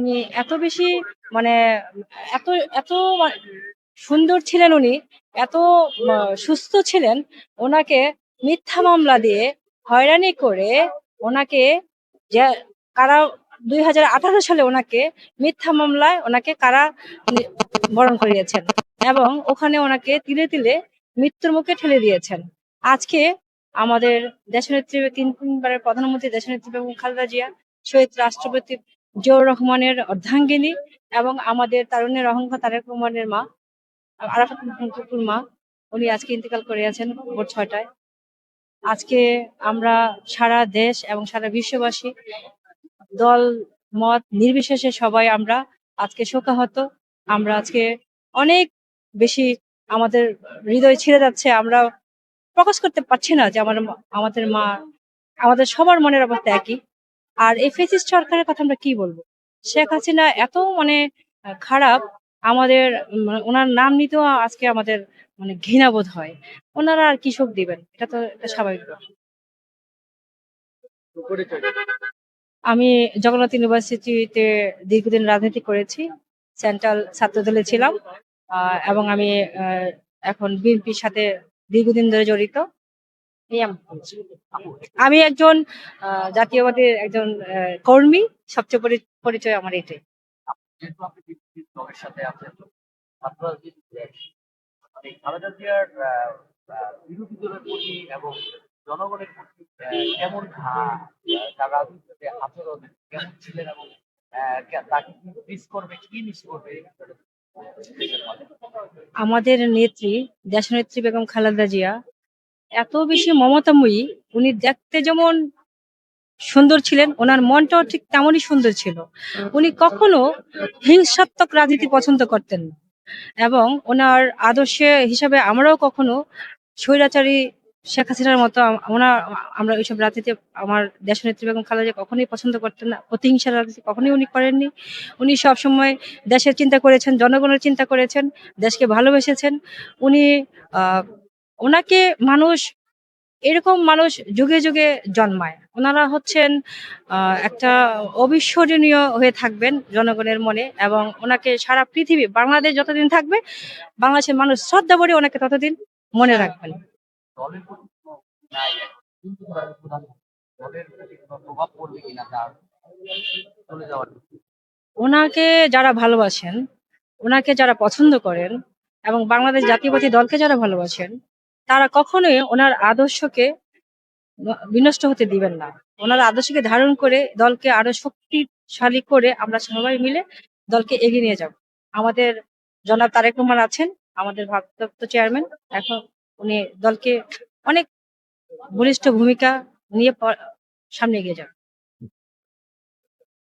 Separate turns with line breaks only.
উনি এত বেশি মানে এত এত সুন্দর ছিলেন উনি, এত সুস্থ ছিলেন, ওনাকে মিথ্যা মামলা দিয়ে হয়রানি করে ওনাকে যে কারা দুই হাজার আঠারো সালে ওনাকে মিথ্যা মামলায় ওনাকে কারা বরণ করিয়েছেন এবং ওখানে ওনাকে তিলে তিলে মৃত্যুর মুখে ঠেলে দিয়েছেন। আজকে আমাদের দেশনেত্রী তিন তিনবারের প্রধানমন্ত্রী দেশনেত্রী বেগম খালেদা জিয়া, শহীদ রাষ্ট্রপতি জিয়াউর রহমানের অর্ধাঙ্গিনী এবং আমাদের তারুণ্যের অহংকার তারেক রহমানের মা, আরাফাত টুকুর মা, উনি আজকে ইন্তেকাল করে আছেন ভোর ছয়টায়। আজকে আমরা সারা দেশ এবং সারা বিশ্ববাসী, দল, মত নির্বিশেষে সবাই আমরা আজকে শোকাহত। আমরা আজকে অনেক বেশি আমাদের হৃদয় ছিঁড়ে যাচ্ছে। আমরা প্রকাশ করতে পারছি না যে আমার আমাদের মা, আমাদের সবার মনের অবস্থা একই। আর এই সরকারের কথা আমরা কি বলব? শেখ হাসিনা এত মানে খারাপ, আমাদের মানে ওনার নাম নিতেও আজকে আমাদের মানে ঘৃণাবোধ হয়। ওনারা আর কৃষক দিবেন, এটা তো এটা স্বাভাবিক। আমি জগন্নাথ ইউনিভার্সিটিতে দীর্ঘদিন রাজনীতি করেছি, সেন্ট্রাল ছাত্রদলে ছিলাম এবং আমি এখন বিএনপির সাথে দীর্ঘদিন ধরে জড়িত। আমি একজন আহ, জাতীয়বাদী একজন কর্মী সবচেয়ে পরিচয় আমার এটাই।
এবং জনগণের প্রতি আহ, কেমন আহ, রাজনীতিতে আচরণ কেমন ছিলেন এবং তাকে মিস করবে কি মিস করবে
আমাদের নেত্রী দেশনেত্রী বেগম খালেদা জিয়া এত বেশি মমতাময়ী, উনি দেখতে যেমন সুন্দর ছিলেন, ওনার মনটাও ঠিক তেমনই সুন্দর ছিল। উনি কখনো হিংসাত্মক রাজনীতি পছন্দ করতেন না এবং ওনার আদর্শে হিসাবে আমরাও কখনো স্বৈরাচারী শেখ হাসিনার মতো ওনার আমরা ওইসব রাজনীতি আমার দেশনেত্রী বেগম খালেদা কখনোই পছন্দ করতেন না। প্রতিহিংসার রাজনীতি কখনোই উনি করেননি। উনি সবসময় দেশের চিন্তা করেছেন, জনগণের চিন্তা করেছেন, দেশকে ভালোবেসেছেন। উনি ওনাকে মানুষ, এরকম মানুষ যুগে যুগে জন্মায়। ওনারা হচ্ছেন একটা অবিস্মরণীয় হয়ে থাকবেন জনগণের মনে এবং ওনাকে সারা পৃথিবী, বাংলাদেশ যতদিন থাকবে, বাংলাদেশের মানুষ শ্রদ্ধা করে ওনাকে ততদিন মনে রাখবেন। ওনাকে যারা ভালোবাসেন, ওনাকে যারা পছন্দ করেন এবং বাংলাদেশ জাতীয়বাদী দলকে যারা ভালোবাসেন তারা কখনোই ওনার আদর্শকে বিনষ্ট হতে দিবেন না। ওনার আদর্শকে ধারণ করে দলকে আরও শক্তিশালী করে আমরা সবাই মিলে দলকে এগিয়ে নিয়ে যাব। আমাদের জনাব তারেক রহমান আছেন, আমাদের ভারপ্রাপ্ত চেয়ারম্যান। এখন উনি দলকে অনেক বলিষ্ঠ ভূমিকা নিয়ে সামনে এগিয়ে যান।